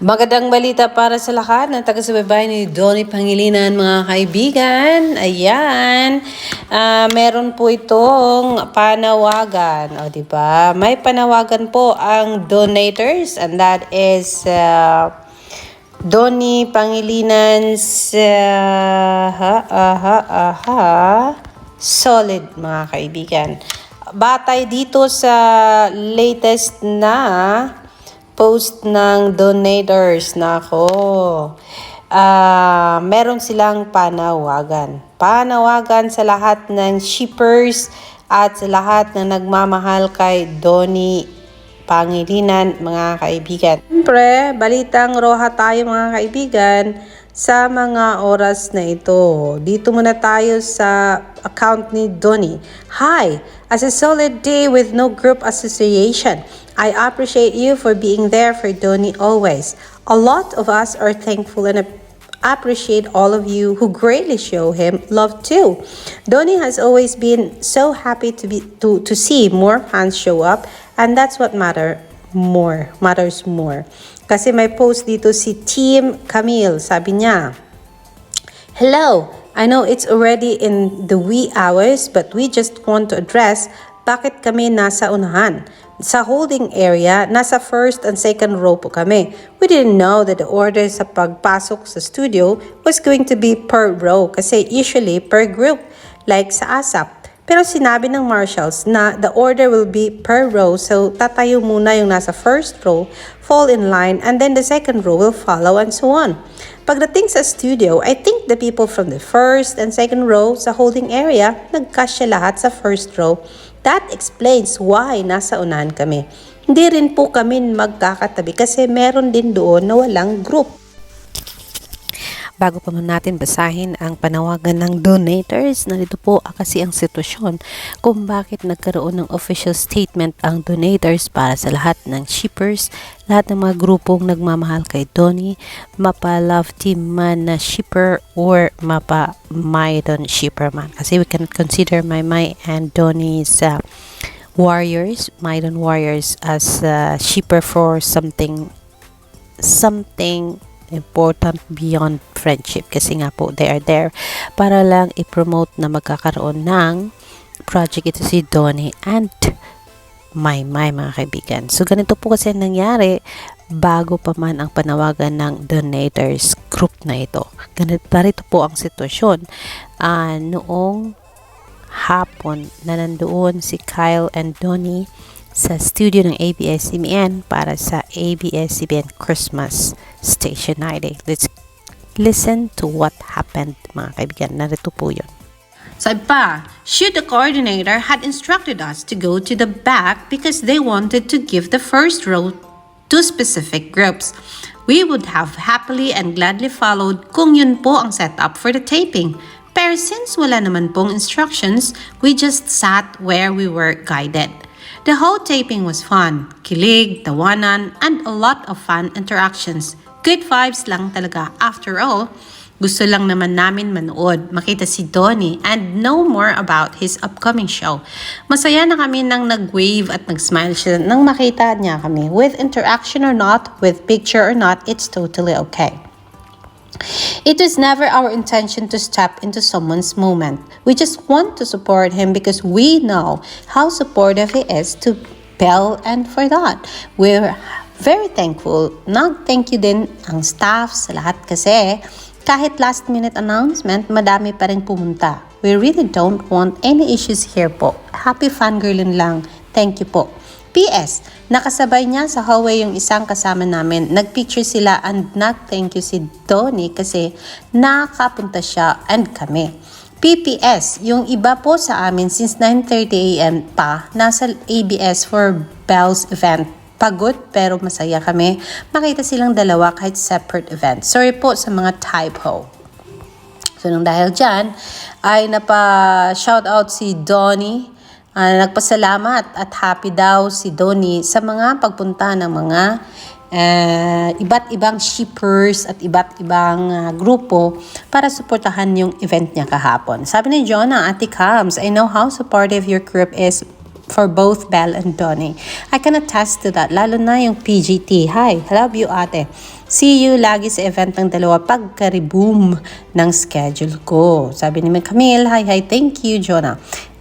Magandang balita para sa lahat ng taga-subaybay ni Donnie Pangilinan, mga kaibigan. Ayan. Ah, meron po itong panawagan. O, di ba? May panawagan po ang donators and that is uh, Donnie Pangilinan's uh, ha, aha, aha, solid, mga kaibigan. Batay dito sa latest na post ng donators nako. Ah, meron silang panawagan. Panawagan sa lahat ng shippers at sa lahat na nagmamahal kay Donnie Pangilinan, mga kaibigan. Siyempre, balitang roha tayo mga kaibigan sa mga oras na ito. Dito muna tayo sa account ni Donnie. Hi! As a solid day with no group association, I appreciate you for being there for Donnie always. A lot of us are thankful and appreciate all of you who greatly show him love too. Donnie has always been so happy to be to, to see more fans show up and that's what matter more matters more. Kasi may post dito si Team Camille, sabi niya, Hello, I know it's already in the wee hours but we just want to address bakit kami nasa unahan. Sa holding area, nasa first and second row po kami. We didn't know that the order sa pagpasok sa studio was going to be per row kasi usually per group like sa ASAP. Pero sinabi ng marshals na the order will be per row so tatayo muna yung nasa first row, fall in line, and then the second row will follow and so on. Pagdating sa studio, I think the people from the first and second row sa holding area, nagkasya lahat sa first row. That explains why nasa unahan kami. Hindi rin po kami magkakatabi kasi meron din doon na walang group. Bago pa man natin basahin ang panawagan ng donators, narito po ah, kasi ang sitwasyon kung bakit nagkaroon ng official statement ang donators para sa lahat ng shippers, lahat ng mga grupong nagmamahal kay Donnie, mapa love team man na shipper or mapa Maidon shipper man. Kasi we cannot consider my my and Donnie's uh, warriors, Maidon warriors as uh, shipper for something something important beyond friendship kasi nga po they are there para lang i-promote na magkakaroon ng project ito si Donnie and my my mga kaibigan. So ganito po kasi nangyari bago pa man ang panawagan ng donators group na ito. Ganito narito po ang sitwasyon. Ah, noong hapon na nandoon si Kyle and Donnie sa studio ng ABS-CBN para sa ABS-CBN Christmas Station Night. Let's listen to what happened mga kaibigan. Narito po yun. Sabi pa, should the coordinator had instructed us to go to the back because they wanted to give the first row to specific groups. We would have happily and gladly followed kung yun po ang setup for the taping. Pero since wala naman pong instructions, we just sat where we were guided. The whole taping was fun, kilig, tawanan, and a lot of fun interactions. Good vibes lang talaga. After all, gusto lang naman namin manood, makita si Donnie, and know more about his upcoming show. Masaya na kami nang nag-wave at nag-smile siya nang makita niya kami. With interaction or not, with picture or not, it's totally okay. It was never our intention to step into someone's moment. We just want to support him because we know how supportive he is to Bell and for that. We're very thankful. Nag-thank you din ang staff sa lahat kasi kahit last minute announcement, madami pa rin pumunta. We really don't want any issues here po. Happy fangirling lang. Thank you po. PS, nakasabay niya sa hallway yung isang kasama namin. Nagpicture sila and nag-thank you si Donnie kasi nakapunta siya and kami. PPS, yung iba po sa amin since 9.30am pa, nasa ABS for Bell's event. Pagod pero masaya kami. Makita silang dalawa kahit separate event. Sorry po sa mga typo. So, nang dahil dyan, ay napa-shoutout si Donnie. Ah, nagpasalamat at happy daw si Donnie sa mga pagpunta ng mga eh, iba't ibang shippers at iba't ibang ah, grupo para suportahan yung event niya kahapon. Sabi ni Jonah, Ate Cams, I know how supportive your group is for both Belle and Donnie. I can attest to that, lalo na yung PGT. Hi, love you ate. See you lagi sa event ng dalawa pagka-reboom ng schedule ko. Sabi ni Camille, hi, hi, thank you, Jonah.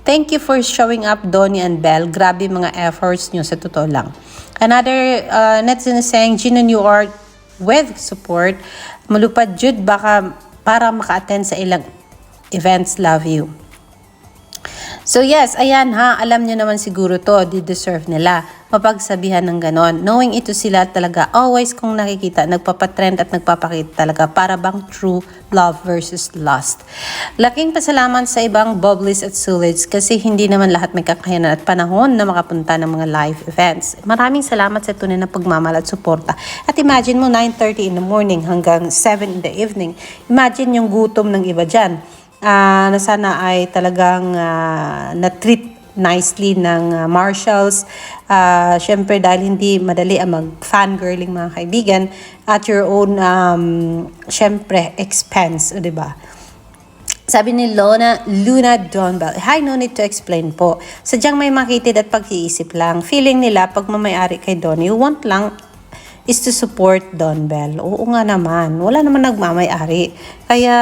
Thank you for showing up, Donnie and Belle. Grabe mga efforts nyo sa totoo lang. Another uh, netizen is saying, Gino, you are with support. Malupad Jude, baka para maka-attend sa ilang events. Love you. So yes, ayan ha, alam nyo naman siguro to, di deserve nila. Mapagsabihan ng ganon. Knowing ito sila talaga, always kung nakikita, nagpapatrend at nagpapakita talaga para bang true love versus lust. Laking pasalamat sa ibang bubblies at sulids kasi hindi naman lahat may kakayanan at panahon na makapunta ng mga live events. Maraming salamat sa tunay na pagmamahal at suporta. At imagine mo, 9.30 in the morning hanggang 7 in the evening. Imagine yung gutom ng iba dyan ah na sana ay talagang ah, na-treat nicely ng ah, marshals. Uh, Siyempre, dahil hindi madali ang mag-fangirling mga kaibigan at your own, um, siyempre, expense, di ba? Sabi ni Lona, Luna Donbell, Hi, no need to explain po. Sadyang may makitid at pag-iisip lang. Feeling nila, pag mamayari kay Donnie, want lang is to support Don Bell. Oo nga naman, wala naman nagmamayari. Kaya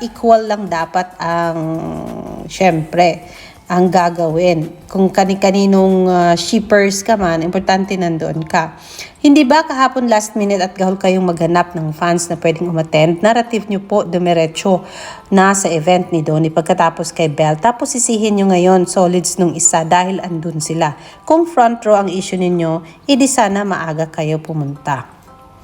equal lang dapat ang, syempre, ang gagawin. Kung kani-kaninong uh, shippers ka man, importante nandoon ka. Hindi ba kahapon last minute at gahol kayong maghanap ng fans na pwedeng umattend? Narrative nyo po dumiretso na sa event ni Donnie pagkatapos kay Bell. Tapos sisihin nyo ngayon solids nung isa dahil andun sila. Kung front row ang issue ninyo, edi sana maaga kayo pumunta.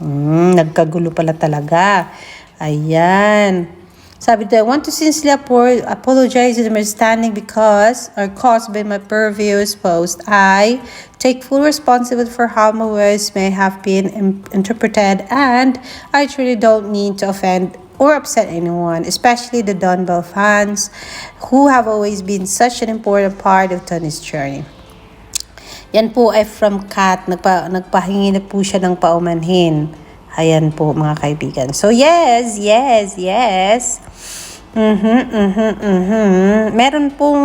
Hmm, nagkagulo pala talaga. Ayan. Sabi ko, I want to sincerely apo- apologize and understanding because or caused by my previous post. I take full responsibility for how my words may have been interpreted and I truly don't mean to offend or upset anyone, especially the Don fans who have always been such an important part of Tony's journey. Yan po ay from Kat. Nagpa, nagpahingi na po siya ng paumanhin. Ayan po mga kaibigan. So yes, yes, yes. Mhm, mhm, mhm. Meron pong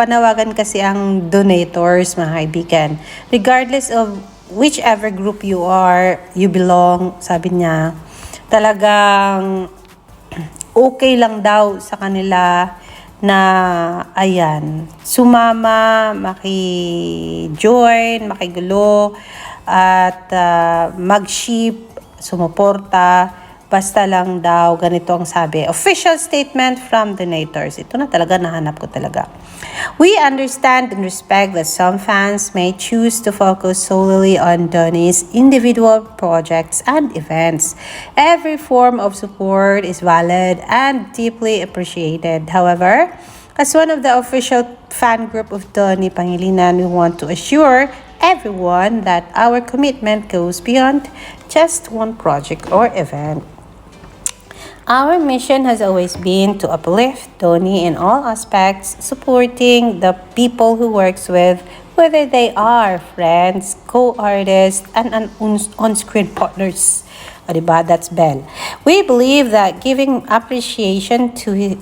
panawagan kasi ang donators mga kaibigan. Regardless of whichever group you are, you belong, sabi niya, talagang okay lang daw sa kanila na ayan, sumama, maki-join, makigulo, at ah, mag-ship, sumuporta, basta lang daw, ganito ang sabi. Official statement from donators. Ito na talaga, nahanap ko talaga. We understand and respect that some fans may choose to focus solely on Donnie's individual projects and events. Every form of support is valid and deeply appreciated. However, as one of the official fan group of Donnie Pangilinan, we want to assure everyone that our commitment goes beyond just one project or event. Our mission has always been to uplift Tony in all aspects, supporting the people who works with, whether they are friends, co-artists, and an on- on-screen partners. Oh, o, diba? That's Bell. We believe that giving appreciation to his,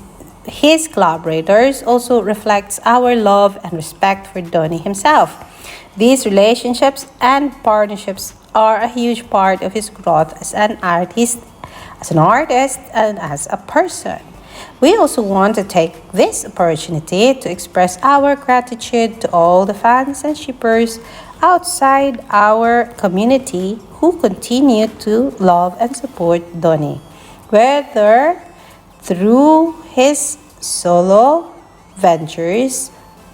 his collaborators also reflects our love and respect for Donny himself. These relationships and partnerships are a huge part of his growth as an artist as an artist and as a person. We also want to take this opportunity to express our gratitude to all the fans and shippers outside our community who continue to love and support Donny, whether through his solo ventures,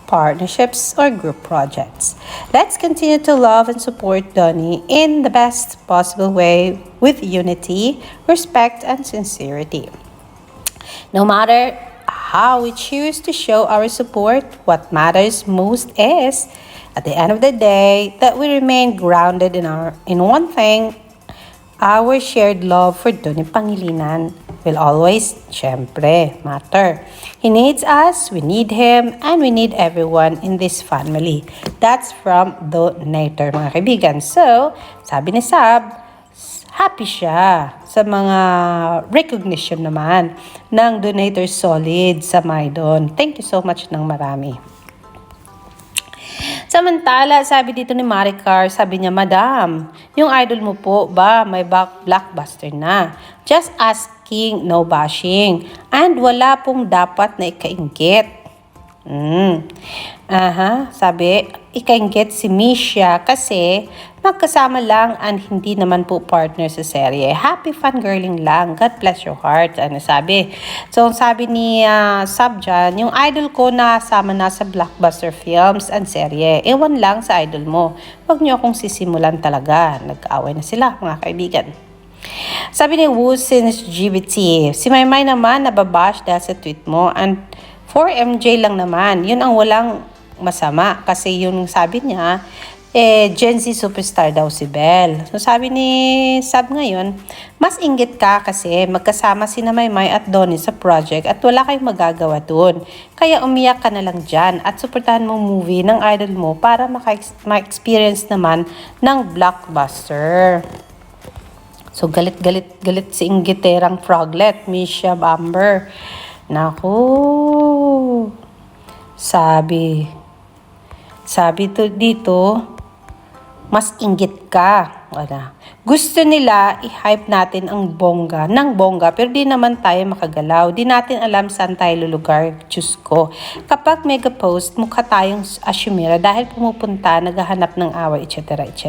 partnerships, or group projects. Let's continue to love and support Donny in the best possible way with unity, respect, and sincerity. No matter how we choose to show our support, what matters most is, at the end of the day, that we remain grounded in our in one thing, our shared love for Donny Pangilinan will always, syempre, matter. He needs us, we need him, and we need everyone in this family. That's from Donator, mga kaibigan. So, sabi ni Sab, happy siya sa mga recognition naman ng Donator Solid sa Maidon. Thank you so much ng marami. Samantala, sabi dito ni Maricar, sabi niya, Madam, yung idol mo po ba may blockbuster na? Just asking, no bashing. And wala pong dapat na ikainggit. Mm. Aha, sabi, ikainggit si Misha kasi magkasama lang and hindi naman po partner sa serye. Happy fangirling lang. God bless your heart. Ano sabi? So, sabi ni ah, Sab dyan, yung idol ko nasama na sa blockbuster films and serye. Ewan lang sa idol mo. Huwag niyo akong sisimulan talaga. Nagkaaway na sila, mga kaibigan. Sabi ni Wu since GBT, si Maymay naman nababash dahil sa tweet mo and for MJ lang naman. Yun ang walang masama kasi yung sabi niya, eh, Gen Z superstar daw si Belle. So sabi ni Sab ngayon, mas inggit ka kasi magkasama si na Maymay at Donnie sa project at wala kayong magagawa dun. Kaya umiyak ka na lang dyan at suportahan mo movie ng idol mo para maka- ma-experience naman ng blockbuster. So galit-galit galit si Inggiterang Froglet, Misha Bamber. Naku. Sabi. Sabi to dito, mas inggit ka. Wala. Gusto nila i-hype natin ang bongga, ng bongga, pero di naman tayo makagalaw. Di natin alam saan tayo lulugar, Diyos ko. Kapag mega post, mukha tayong asyumira dahil pumupunta, naghahanap ng away, etc. etc.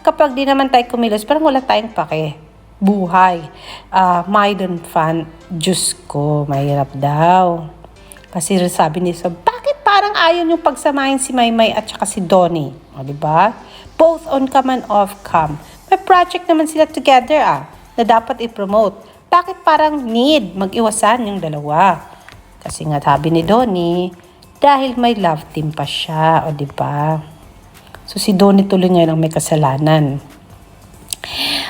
Kapag di naman tayo kumilos, parang wala tayong pake. Buhay. Ah, Maiden fan, Diyos ko, mahirap daw. Kasi sabi ni Sob, bakit parang ayaw yung pagsamahin si Maymay at saka si Donnie? O, di ba? Both on cam and off cam. May project naman sila together ah, na dapat i-promote. Bakit parang need mag-iwasan yung dalawa? Kasi nga sabi ni Donnie, dahil may love team pa siya, o di ba? So si Donnie tuloy ngayon ang may kasalanan.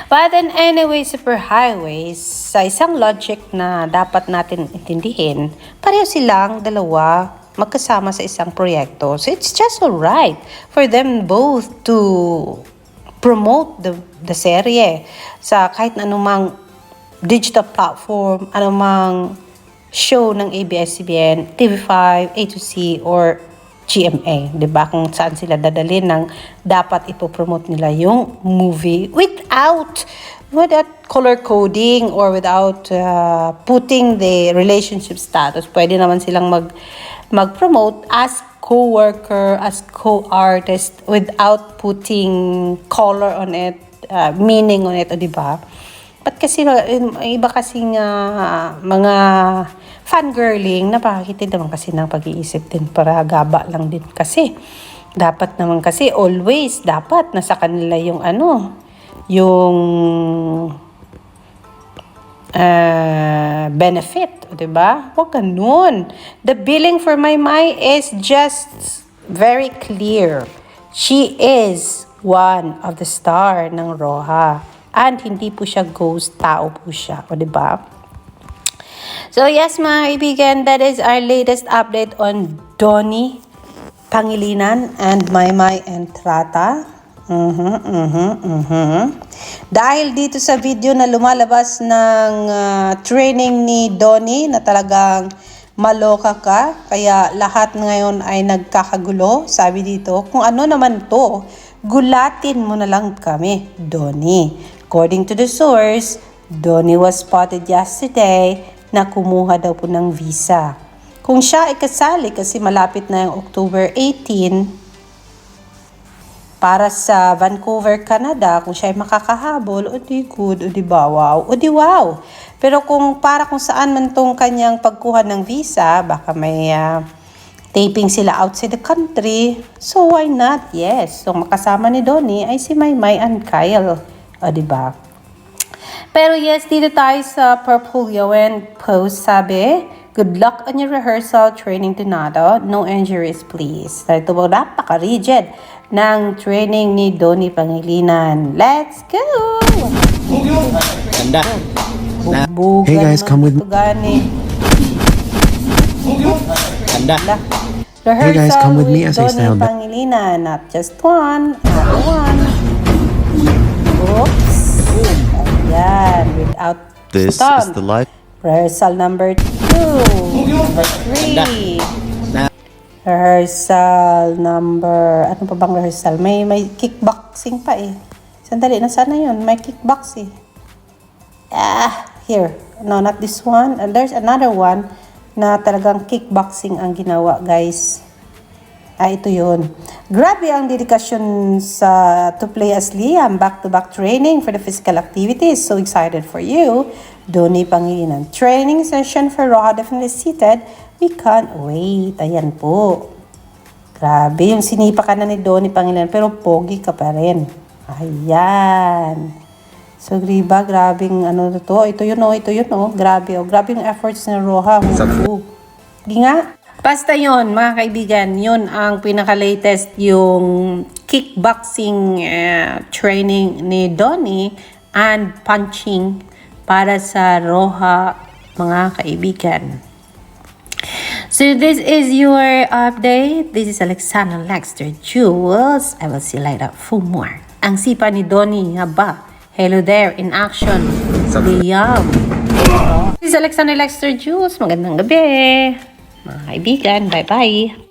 But then anyway, superhighways, sa isang logic na dapat natin intindihin, pareho silang dalawa magkasama sa isang proyekto. So it's just alright for them both to promote the, the serye sa kahit anumang digital platform, anumang show ng ABS-CBN, TV5, A2C, or GMA, 'di ba? Kung saan sila dadalhin ng dapat ipopromote nila yung movie without without color coding or without uh, putting the relationship status. Pwede naman silang mag mag-promote as co-worker, as co-artist without putting color on it, uh, meaning on it, o 'di ba? Ba't kasi iba kasing uh, mga fangirling, napakakitid naman kasi ng pag-iisip din para gaba lang din kasi. Dapat naman kasi always dapat nasa kanila yung ano, yung uh, benefit, di ba? Huwag ganun. The billing for my Mai is just very clear. She is one of the star ng Roha. And hindi po siya ghost, tao po siya. Di ba? So, yes, mga kaibigan, that is our latest update on Donnie Pangilinan and Maymay Entrata. Mhm, mhm, mhm. Dahil dito sa video na lumalabas ng ah, training ni Donnie na talagang maloka ka, kaya lahat ngayon ay nagkakagulo. Sabi dito, kung ano naman to, gulatin mo na lang kami, Donnie. According to the source, Donnie was spotted yesterday na kumuha daw po ng visa. Kung siya ay kasali kasi malapit na yung October 18, para sa Vancouver, Canada, kung siya ay makakahabol, o di good, o di ba, wow, o di wow. Pero kung para kung saan man tong kanyang pagkuha ng visa, baka may ah, taping sila outside the country, so why not? Yes. So makasama ni Donnie ay si Maymay and Kyle, o di ba? Pero yes, dito tayo sa Purple Yowen post, sabi, Good luck on your rehearsal training Donado. No injuries, please. Ito po, napaka-rigid ng training ni Donnie Pangilinan. Let's go! Ganda. Bubugan Hey guys, come with- Gani. Ganda. Rehearsal Hey guys, come with me as I that. Pangilinan. Not just one, not one. Oops. Ayan, without This stunt. is the life. Rehearsal number two. Number three. Rehearsal number, ano pa bang rehearsal? May, may kickboxing pa eh. Sandali, nasaan na yun? May kickbox eh. Ah, here. No, not this one. And there's another one na talagang kickboxing ang ginawa, guys. Ah, ito yun. Grabe ang dedikasyon sa to play as Liam. Back-to-back training for the physical activities. So excited for you. Doni Pangilinan. Training session for Roha definitely seated. We can't wait. Ayan po. Grabe, yung sinipa ka na ni Donnie Pangilinan, pero pogi ka pa rin. Ayan. So, Griba, grabing ano na to. Ito yun, oh, ito yun, oh. Grabe, oh. Grabe yung efforts ni Roha. Oh. Di nga. Basta yon mga kaibigan, yun ang pinaka-latest yung kickboxing eh, training ni Donnie and punching para sa Roha, mga kaibigan. So this is your update. This is Alexander Lexter Jules. I will see you later for more. Ang sipa ni Donnie, haba. Hello there, in action. Liam. This is Alexander Lexter Jules. Magandang gabi. Mga kaibigan, bye-bye.